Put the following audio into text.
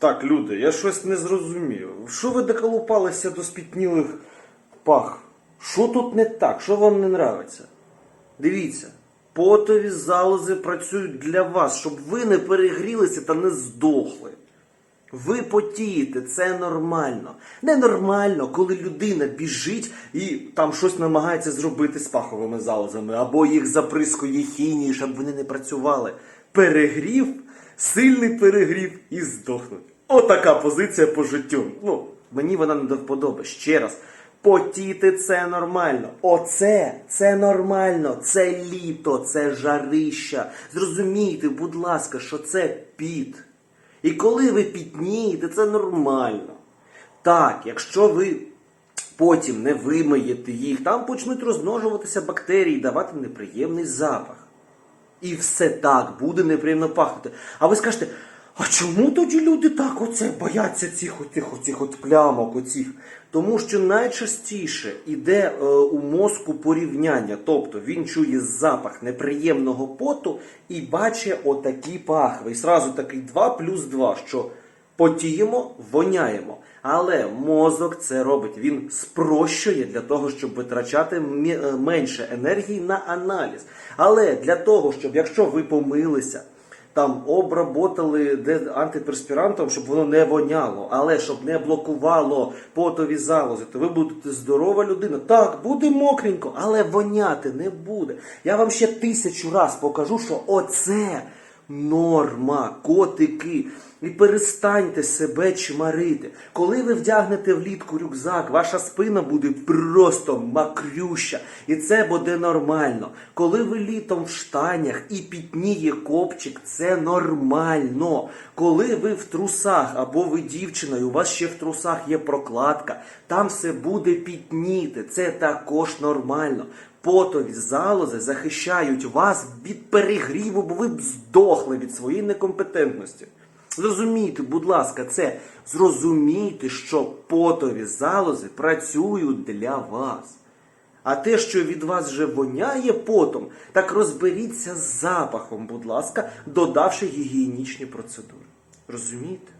Так, люди, я щось не зрозумів. Що ви доколупалися до спітнілих пах? Що тут не так? Що вам не нравиться? Дивіться, потові залози працюють для вас, щоб ви не перегрілися та не здохли. Ви потієте, це нормально. Ненормально, коли людина біжить і там щось намагається зробити з паховими залозами, або їх заприскує хімією, щоб вони не працювали. Перегрів, сильний перегрів і здохнуть. Отака позиція по життю. Ну, мені вона не до вподоби. Ще раз. Потіти це нормально. Оце це нормально. Це літо, це жарища. Зрозумійте, будь ласка, що це піт. І коли ви пітнієте, це нормально. Так, якщо ви потім не вимиєте їх, там почнуть розмножуватися бактерії, давати неприємний запах. І все так буде неприємно пахнути. А ви скажете, а чому тоді люди так оце бояться цих оцих, оцих от плямок оцих? Тому що найчастіше йде е, у мозку порівняння, тобто він чує запах неприємного поту і бачить отакі пахви. І сразу такий 2 плюс 2, що потіємо, воняємо. Але мозок це робить. Він спрощує для того, щоб витрачати е, менше енергії на аналіз. Але для того, щоб якщо ви помилися, там обработали антиперспірантом, щоб воно не воняло, але щоб не блокувало потові залози, то ви будете здорова людина. Так, буде мокренько, але воняти не буде. Я вам ще тисячу раз покажу, що оце норма, котики. І перестаньте себе чмарити. Коли ви вдягнете влітку рюкзак, ваша спина буде просто макрюща. І це буде нормально. Коли ви літом в штанях і пітніє копчик, це нормально. Коли ви в трусах або ви дівчина, і у вас ще в трусах є прокладка, там все буде пітніти. Це також нормально. Потові залози захищають вас від перегріву, бо ви б здохли від своєї некомпетентності. Зрозумійте, будь ласка, це зрозумійте, що потові залози працюють для вас. А те, що від вас вже воняє потом, так розберіться з запахом, будь ласка, додавши гігієнічні процедури. Розумієте?